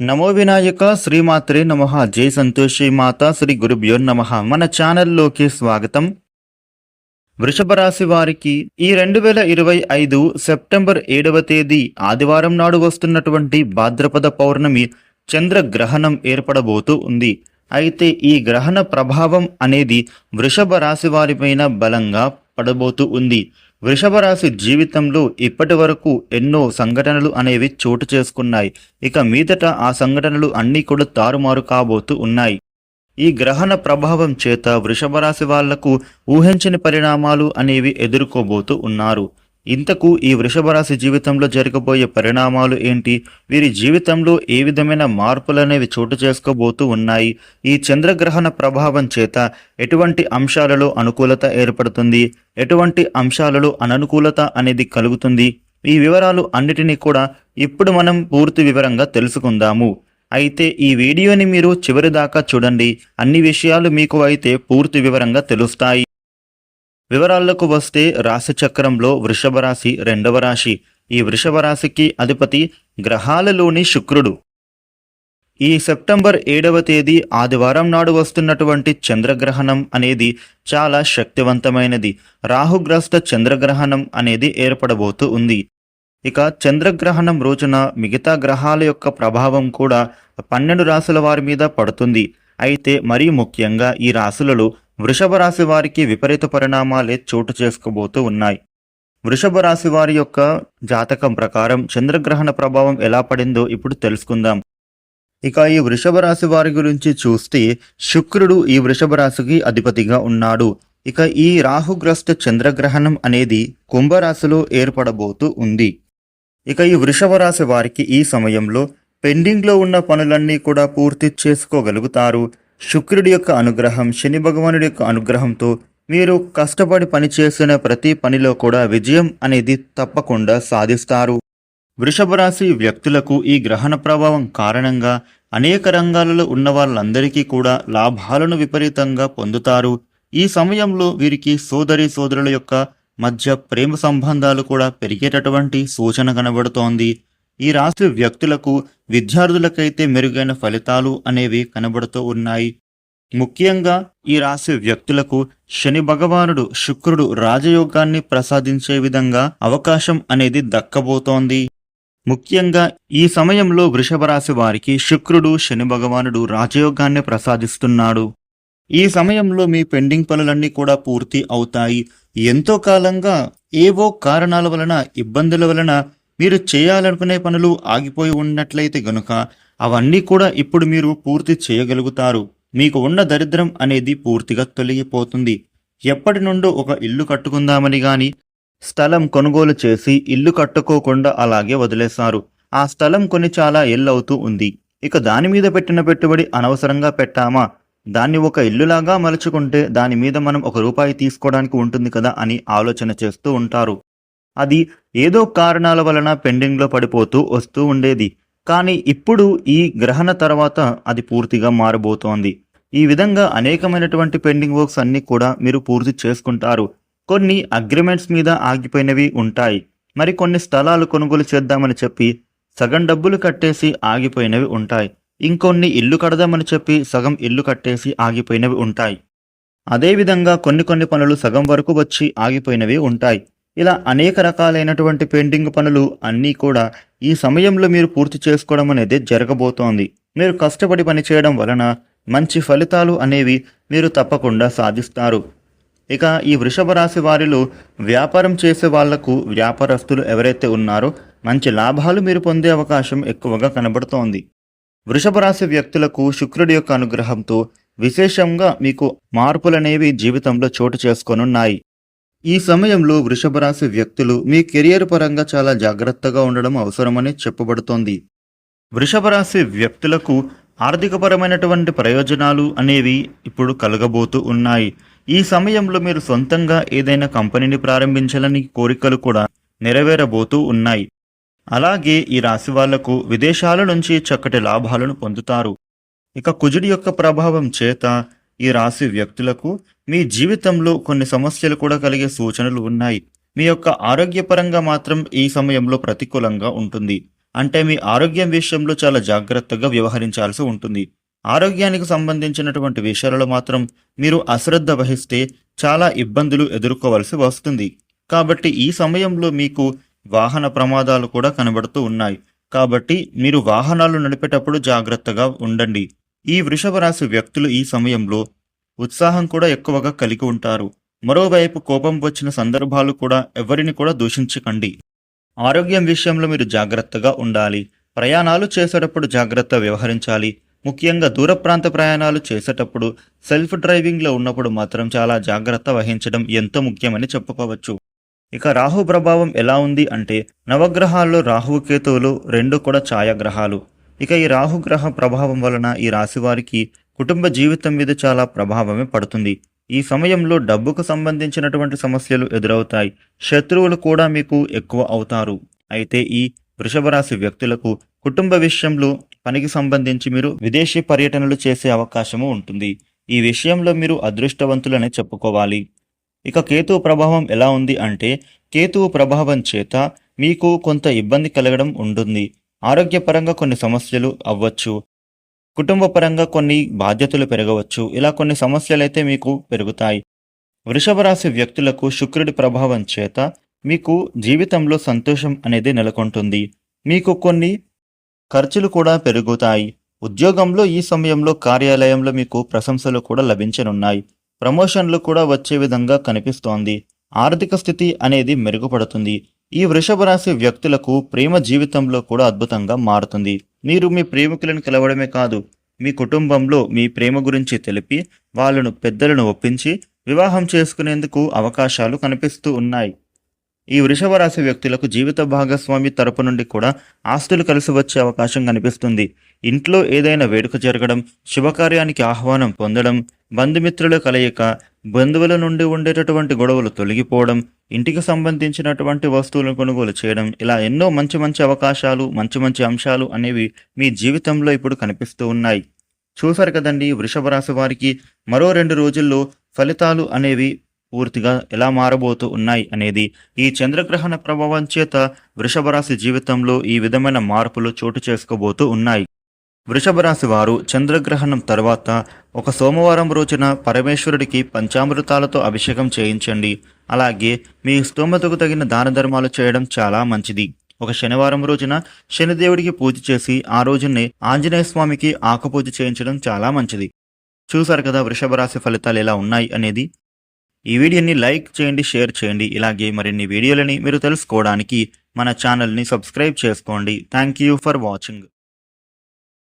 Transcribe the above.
నమో వినాయక శ్రీమాత్రే నమ. జై సంతోషి మాత శ్రీ గురుభ్యో నమ. మన ఛానల్లోకి స్వాగతం. వృషభ రాశి వారికి ఈ రెండు వేల ఇరవై ఐదు సెప్టెంబర్ ఏడవ తేదీ ఆదివారం నాడు వస్తున్నటువంటి భాద్రపద పౌర్ణమి చంద్రగ్రహణం ఏర్పడబోతూ ఉంది. అయితే ఈ గ్రహణ ప్రభావం అనేది వృషభ రాశి వారిపైన బలంగా పడబోతూ ఉంది. వృషభరాశి జీవితంలో ఇప్పటి వరకు ఎన్నో సంఘటనలు అనేవి చోటు చేసుకున్నాయి. ఇక మీదట ఆ సంఘటనలు అన్నీ కూడా తారుమారు కాబోతూ ఉన్నాయి. ఈ గ్రహణ ప్రభావం చేత వృషభరాశి వాళ్ళకు ఊహించని పరిణామాలు అనేవి ఎదుర్కోబోతూ ఉన్నారు. ఇంతకు ఈ వృషభ రాశి జీవితంలో జరగబోయే పరిణామాలు ఏంటి? వీరి జీవితంలో ఏ విధమైన మార్పులు అనేవి చోటు చేసుకోబోతూ ఉన్నాయి? ఈ చంద్రగ్రహణ ప్రభావం చేత ఎటువంటి అంశాలలో అనుకూలత ఏర్పడుతుంది? ఎటువంటి అంశాలలో అననుకూలత అనేది కలుగుతుంది? ఈ వివరాలు అన్నిటినీ కూడా ఇప్పుడు మనం పూర్తి వివరంగా తెలుసుకుందాము. అయితే ఈ వీడియోని మీరు చివరి దాకా చూడండి. అన్ని విషయాలు మీకు అయితే పూర్తి వివరంగా తెలుస్తాయి. వివరాలకు వస్తే రాశి చక్రంలో వృషభ రాశి రెండవ రాశి. ఈ వృషభ రాశికి అధిపతి గ్రహాలలోని శుక్రుడు. ఈ సెప్టెంబర్ ఏడవ తేదీ ఆదివారం నాడు వస్తున్నటువంటి చంద్రగ్రహణం అనేది చాలా శక్తివంతమైనది. రాహుగ్రస్త చంద్రగ్రహణం అనేది ఏర్పడబోతూ ఉంది. ఇక చంద్రగ్రహణం రోజున మిగతా గ్రహాల యొక్క ప్రభావం కూడా పన్నెండు రాశుల వారి మీద పడుతుంది. అయితే మరీ ముఖ్యంగా ఈ రాశులలో వృషభ రాశి వారికి విపరీత పరిణామాలే చోటు చేసుకోబోతూ ఉన్నాయి. వృషభ రాశి వారి యొక్క జాతకం ప్రకారం చంద్రగ్రహణ ప్రభావం ఎలా పడిందో ఇప్పుడు తెలుసుకుందాం. ఇక ఈ వృషభ రాశి వారి గురించి చూస్తే శుక్రుడు ఈ వృషభ రాశికి అధిపతిగా ఉన్నాడు. ఇక ఈ రాహుగ్రస్త చంద్రగ్రహణం అనేది కుంభరాశిలో ఏర్పడబోతూ ఉంది. ఇక ఈ వృషభ రాశి వారికి ఈ సమయంలో పెండింగ్లో ఉన్న పనులన్నీ కూడా పూర్తి చేసుకోగలుగుతారు. శుక్రుడి యొక్క అనుగ్రహం శని భగవానుడి యొక్క అనుగ్రహంతో మీరు కష్టపడి పనిచేసిన ప్రతి పనిలో కూడా విజయం అనేది తప్పకుండా సాధిస్తారు. వృషభ రాశి వ్యక్తులకు ఈ గ్రహణ ప్రభావం కారణంగా అనేక రంగాలలో ఉన్న వాళ్ళందరికీ కూడా లాభాలను విపరీతంగా పొందుతారు. ఈ సమయంలో వీరికి సోదరి సోదరుల యొక్క మధ్య ప్రేమ సంబంధాలు కూడా పెరిగేటటువంటి సూచన కనబడుతోంది. ఈ రాశి వ్యక్తులకు విద్యార్థులకైతే మెరుగైన ఫలితాలు అనేవి కనబడుతూ ఉన్నాయి. ముఖ్యంగా ఈ రాశి వ్యక్తులకు శని భగవానుడు శుక్రుడు రాజయోగాన్ని ప్రసాదించే విధంగా అవకాశం అనేది దక్కబోతోంది. ముఖ్యంగా ఈ సమయంలో వృషభ రాశి వారికి శుక్రుడు శని భగవానుడు రాజయోగాన్ని ప్రసాదిస్తున్నాడు. ఈ సమయంలో మీ పెండింగ్ పనులన్నీ కూడా పూర్తి అవుతాయి. ఎంతో కాలంగా ఏవో కారణాల వలన ఇబ్బందుల వలన మీరు చేయాలనుకునే పనులు ఆగిపోయి ఉన్నట్లయితే గనుక అవన్నీ కూడా ఇప్పుడు మీరు పూర్తి చేయగలుగుతారు. మీకు ఉన్న దరిద్రం అనేది పూర్తిగా తొలగిపోతుంది. ఎప్పటి నుండో ఒక ఇల్లు కట్టుకుందామని గాని స్థలం కొనుగోలు చేసి ఇల్లు కట్టుకోకుండా అలాగే వదిలేశారు. ఆ స్థలం కొని చాలా ఎల్లవుతూ ఉంది. ఇక దాని మీద పెట్టిన పెట్టుబడి అనవసరంగా పెట్టామా? దాన్ని ఒక ఇల్లులాగా మలుచుకుంటే దాని మీద మనం ఒక రూపాయి తీసుకోవడానికి ఉంటుంది కదా అని ఆలోచన చేస్తూ ఉంటారు. అది ఏదో కారణాల వలన పెండింగ్లో పడిపోతూ వస్తూ ఉండేది. కానీ ఇప్పుడు ఈ గ్రహణ తర్వాత అది పూర్తిగా మారబోతోంది. ఈ విధంగా అనేకమైనటువంటి పెండింగ్ వర్క్స్ అన్నీ కూడా మీరు పూర్తి చేసుకుంటారు. కొన్ని అగ్రిమెంట్స్ మీద ఆగిపోయినవి ఉంటాయి. మరి కొన్ని స్థలాలు కొనుగోలు చేద్దామని చెప్పి సగం డబ్బులు కట్టేసి ఆగిపోయినవి ఉంటాయి. ఇంకొన్ని ఇల్లు కడదామని చెప్పి సగం ఇల్లు కట్టేసి ఆగిపోయినవి ఉంటాయి. అదేవిధంగా కొన్ని కొన్ని పనులు సగం వరకు వచ్చి ఆగిపోయినవి ఉంటాయి. ఇలా అనేక రకాలైనటువంటి పెయింటింగ్ పనులు అన్నీ కూడా ఈ సమయంలో మీరు పూర్తి చేసుకోవడం అనేది జరగబోతోంది. మీరు కష్టపడి పనిచేయడం వలన మంచి ఫలితాలు అనేవి మీరు తప్పకుండా సాధిస్తారు. ఇక ఈ వృషభ రాశి వారిలో వ్యాపారం చేసే వాళ్ళకు వ్యాపారస్తులు ఎవరైతే ఉన్నారో మంచి లాభాలు మీరు పొందే అవకాశం ఎక్కువగా కనబడుతోంది. వృషభ రాశి వ్యక్తులకు శుక్రుడి యొక్క అనుగ్రహంతో విశేషంగా మీకు మార్పులనేవి జీవితంలో చోటు చేసుకొనున్నాయి. ఈ సమయంలో వృషభ రాశి వ్యక్తులు మీ కెరియర్ పరంగా చాలా జాగ్రత్తగా ఉండడం అవసరమని చెప్పబడుతోంది. వృషభ రాశి వ్యక్తులకు ఆర్థికపరమైనటువంటి ప్రయోజనాలు అనేవి ఇప్పుడు కలగబోతూ ఉన్నాయి. ఈ సమయంలో మీరు సొంతంగా ఏదైనా కంపెనీని ప్రారంభించాలని కోరికలు కూడా నెరవేరబోతూ ఉన్నాయి. అలాగే ఈ రాశి వాళ్ళకు విదేశాల నుంచి చక్కటి లాభాలను పొందుతారు. ఇక కుజుడి యొక్క ప్రభావం చేత ఈ రాశి వ్యక్తులకు మీ జీవితంలో కొన్ని సమస్యలు కూడా కలిగే సూచనలు ఉన్నాయి. మీ యొక్క ఆరోగ్యపరంగా మాత్రం ఈ సమయంలో ప్రతికూలంగా ఉంటుంది. అంటే మీ ఆరోగ్యం విషయంలో చాలా జాగ్రత్తగా వ్యవహరించాల్సి ఉంటుంది. ఆరోగ్యానికి సంబంధించినటువంటి విషయాలలో మాత్రం మీరు అశ్రద్ధ వహిస్తే చాలా ఇబ్బందులు ఎదుర్కోవాల్సి వస్తుంది. కాబట్టి ఈ సమయంలో మీకు వాహన ప్రమాదాలు కూడా కనబడుతూ ఉన్నాయి. కాబట్టి మీరు వాహనాలు నడిపేటప్పుడు జాగ్రత్తగా ఉండండి. ఈ వృషభ రాశి వ్యక్తులు ఈ సమయంలో ఉత్సాహం కూడా ఎక్కువగా కలిగి ఉంటారు. మరోవైపు కోపం వచ్చిన సందర్భాలు కూడా ఎవరిని కూడా దూషించకండి. ఆరోగ్యం విషయంలో మీరు జాగ్రత్తగా ఉండాలి. ప్రయాణాలు చేసేటప్పుడు జాగ్రత్త వ్యవహరించాలి. ముఖ్యంగా దూర ప్రాంత ప్రయాణాలు చేసేటప్పుడు సెల్ఫ్ డ్రైవింగ్లో ఉన్నప్పుడు మాత్రం చాలా జాగ్రత్త వహించడం ఎంతో ముఖ్యమని చెప్పుకోవచ్చు. ఇక రాహు ప్రభావం ఎలా ఉంది అంటే నవగ్రహాల్లో రాహు కేతువులు రెండు కూడా ఛాయాగ్రహాలు. ఇక ఈ రాహుగ్రహ ప్రభావం వలన ఈ రాశి వారికి కుటుంబ జీవితం మీద చాలా ప్రభావమే పడుతుంది. ఈ సమయంలో డబ్బుకు సంబంధించినటువంటి సమస్యలు ఎదురవుతాయి. శత్రువులు కూడా మీకు ఎక్కువ అవుతారు. అయితే ఈ వృషభ రాశి వ్యక్తులకు కుటుంబ విషయంలో పనికి సంబంధించి మీరు విదేశీ పర్యటనలు చేసే అవకాశము ఉంటుంది. ఈ విషయంలో మీరు అదృష్టవంతులనే చెప్పుకోవాలి. ఇక కేతువు ప్రభావం ఎలా ఉంది అంటే కేతువు ప్రభావం చేత మీకు కొంత ఇబ్బంది కలగడం ఉంటుంది. ఆరోగ్యపరంగా కొన్ని సమస్యలు అవ్వచ్చు కుటుంబపరంగా కొన్ని బాధ్యతలు పెరగవచ్చు. ఇలా కొన్ని సమస్యలైతే మీకు పెరుగుతాయి. వృషభ రాశి వ్యక్తులకు శుక్రుడి ప్రభావం చేత మీకు జీవితంలో సంతోషం అనేది నెలకొంటుంది. మీకు కొన్ని ఖర్చులు కూడా పెరుగుతాయి. ఉద్యోగంలో ఈ సమయంలో కార్యాలయంలో మీకు ప్రశంసలు కూడా లభించనున్నాయి. ప్రమోషన్లు కూడా వచ్చే విధంగా కనిపిస్తోంది. ఆర్థిక స్థితి అనేది మెరుగుపడుతుంది. ఈ వృషభ రాశి వ్యక్తులకు ప్రేమ జీవితంలో కూడా అద్భుతంగా మారుతుంది. మీరు మీ ప్రేమికులను కలవడమే కాదు మీ కుటుంబంలో మీ ప్రేమ గురించి తెలిపి వాళ్ళను పెద్దలను ఒప్పించి వివాహం చేసుకునేందుకు అవకాశాలు కనిపిస్తూ ఉన్నాయి. ఈ వృషభ రాశి వ్యక్తులకు జీవిత భాగస్వామి తరపు నుండి కూడా ఆస్తులు కలిసి వచ్చే అవకాశం కనిపిస్తుంది. ఇంట్లో ఏదైనా వేడుక జరగడం శుభకార్యానికి ఆహ్వానం పొందడం బంధుమిత్రుల కలయిక బంధువుల నుండి ఉండేటటువంటి గొడవలు తొలగిపోవడం ఇంటికి సంబంధించినటువంటి వస్తువులను కొనుగోలు చేయడం ఇలా ఎన్నో మంచి మంచి అవకాశాలు మంచి మంచి అంశాలు అనేవి మీ జీవితంలో ఇప్పుడు కనిపిస్తూ ఉన్నాయి. చూసారు కదండి వృషభ రాశి వారికి మరో రెండు రోజుల్లో ఫలితాలు అనేవి పూర్తిగా ఎలా మారబోతూ ఉన్నాయి అనేది ఈ చంద్రగ్రహణ ప్రభావం చేత వృషభ రాశి జీవితంలో ఈ విధమైన మార్పులు చోటు చేసుకోబోతూ ఉన్నాయి. వృషభ రాశి వారు చంద్రగ్రహణం తర్వాత ఒక సోమవారం రోజున పరమేశ్వరుడికి పంచామృతాలతో అభిషేకం చేయించండి. అలాగే మీ స్తోమతకు తగిన దాన ధర్మాలు చేయడం చాలా మంచిది. ఒక శనివారం రోజున శనిదేవుడికి పూజ చేసి ఆ రోజునే ఆంజనేయ స్వామికి ఆకుపూజ చేయించడం చాలా మంచిది. చూసారు కదా వృషభ రాశి ఫలితాలు ఎలా ఉన్నాయి అనేది? ఈ వీడియోని లైక్ చేయండి షేర్ చేయండి. ఇలాగే మరిన్ని వీడియోలని మీరు తెలుసుకోవడానికి మన ఛానల్ని సబ్స్క్రైబ్ చేసుకోండి. Thank you for watching.